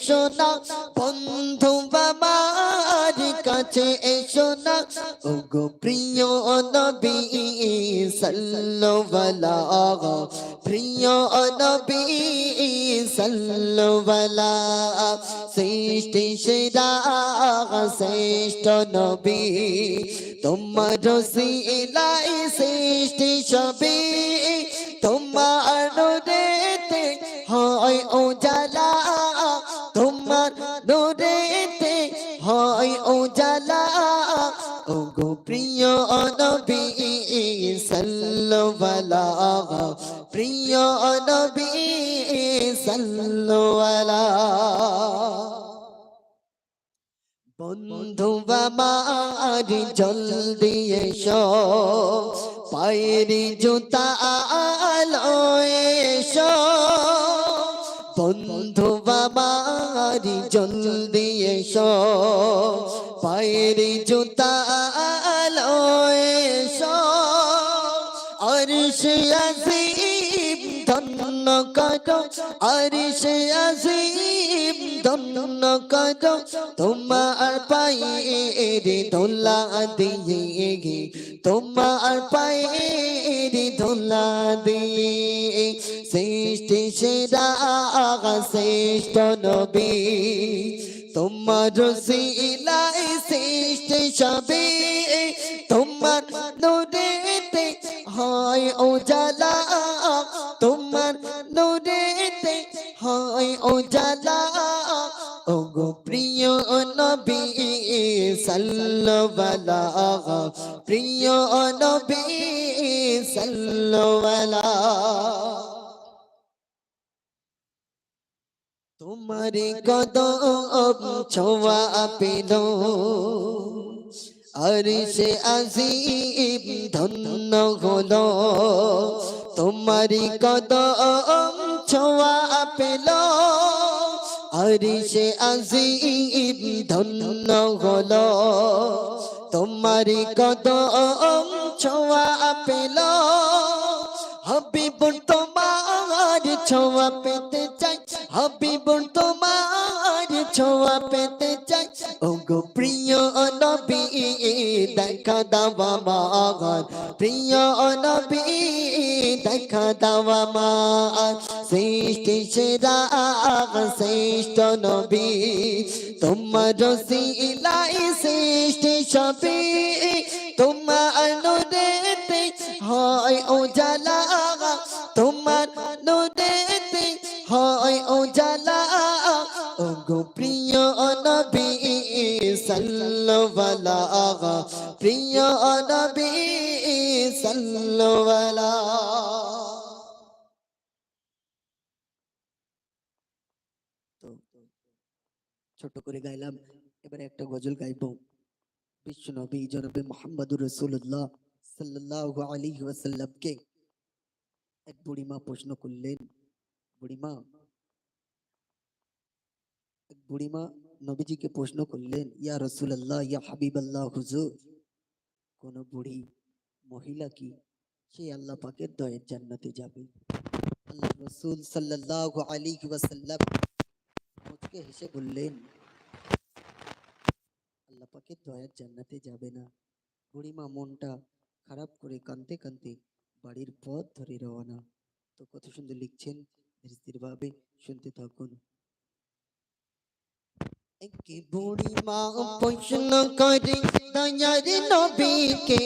এসো না, বন্ধু বাবার কাছে এসো না। ও গো প্রিয় নবী সাল্লাল্লাহু প্রিয় নবী সাল্লাল্লাহু সৃষ্টি সেরা শ্রেষ্ঠ নবী। তোমার সিলাই সৃষ্টি সবই তোমার নুরেতে হয় উজালা। তোমার নবী সাল্লাল্লাহু প্রিয় নবী সাল্লাল্লাহু বন্ধু আমার জলদি এসো, পায়ের জুতা আলো এসো। বন্ধু আমার জলদি এসো, পায়ের জুতা আসিম ধন্য করো। আর সে আসিম ধন্য করো। তোমার পায়ের দোলা দিয়ে তোমার পায়ের দোলা দিয়ে সৃষ্টি সেরা, শ্রেষ্ঠ নবী। তোমার সিলাই সৃষ্টি সবে। তোমার হয় উজালা, তোমার নুরেতে হয় উজালা। ও গো প্রিয় নবী সাল্লাল্লাহু, প্রিয় নবী সাল্লাল্লাহু। তোমার কদম ছোঁয়া পেল। আর সে আজিব ধন্য হলো। তোমার কদম ছোঁয়া পেল। আর সে আজিব ধন্য হলো। তোমার কদম ছোঁয়া পেল। হাবিবুর তোমার ছোঁয়া পেতে চাই। হাবিবুর তোমার ছোঁয়া পেতে চাই। ও গো প্রিয় নবী, দেখা দাওয়া মার প্রিয় নবী, দেখা দাওয়া মার সৃষ্টি সেরা, শ্রেষ্ঠ নবী। তোমার সিলাই সৃষ্টি সবই তোমার নুরেতে হয় উজালা। তোমার প্রিয় নবী সাল্লাল্লাহু প্রিয় নবী সাল্লাল্লাহু তো ছোট করে গাইলাম এবারে একটা গজল গাইবো বিশ্ব নবী জনাবে মোহাম্মদুর রসুল্লাহ সাল্লাল্লাহু আলাইহি ওয়াসাল্লামকে এক বুড়িমা প্রশ্ন করলেন বুড়িমা এক বুড়িমা নবীজিকে প্রশ্ন করলেন, ইয়া রসুল্লাহ ইয়া হাবিবাল্লাহ, হুজুর, কোন বুড়ি মহিলা কি? সে আল্লাহ পাকের দয়ের জান্নাতে যাবে। আল্লাহ রসুল সাল্লাল্লাহু আলাইহি ওয়াসাল্লাম মুচকে হেসে বললেন, আল্লাহ পাকের দয়ার জান্নাতে যাবে না। বুড়িমা মনটা খারাপ করে কানতে কানতে বাড়ির পথ ধরে রওনা। তো কত সুন্দর লিখছেন ধীরে ভাবে শুনতে থাকুন। একে বুড়িমা প্রশ্ন করে দয়ার নবীকে